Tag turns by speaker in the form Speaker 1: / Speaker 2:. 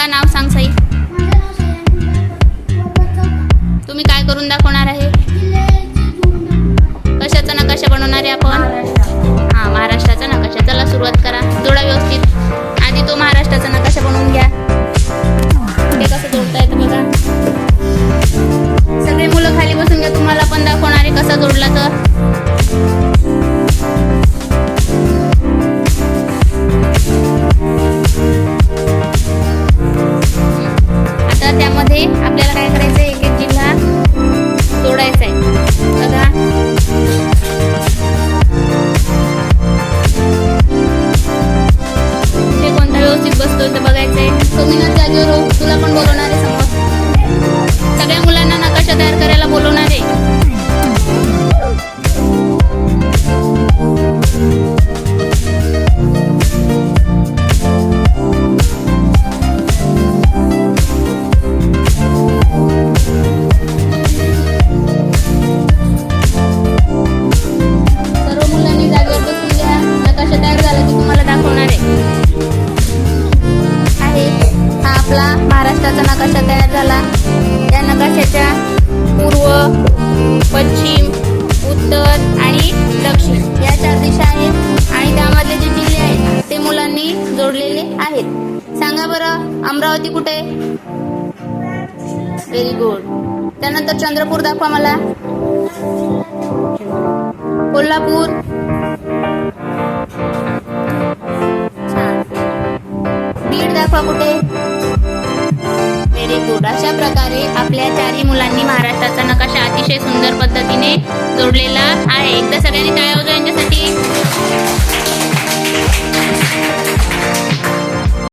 Speaker 1: सांगा नाव सांग सई. तुम्ही काय करून दाखवणार आहे? कशाचा नकाशा बनवणार आहे आपण? हा महाराष्ट्राचा नकाशा चला सुरुवात करा. जोडा व्यवस्थित. आधी तो महाराष्ट्राचा नकाशा बनवून घ्या. हे कसं जोडता येतं बघा. सगळे मुलं खाली बसून घ्या. तुम्हाला पण दाखवणार आहे कसा जोडला तर. कोणता व्यवस्थित बसतोय ते बघायचंय भारताचा नकाशा तयार झाला. या नकाशाच्या पूर्व पश्चिम उत्तर आणि दक्षिण या चार दिशा आहेत आणि त्यामधले जे जिल्हे आहेत ते मुलांनी जोडलेले आहेत. सांगा बरं अमरावती कुठे? व्हेरी गुड त्यानंतर चंद्रपूर दाखवा मला. कोल्हापूर. बीड दाखवा कुठे? Very good. अशा प्रकारे आपल्या चारही मुलांनी महाराष्ट्राचा नकाशा अतिशय सुंदर पद्धतीने जोडलेला आहे. एकदा सगळ्यांनी टाळ्या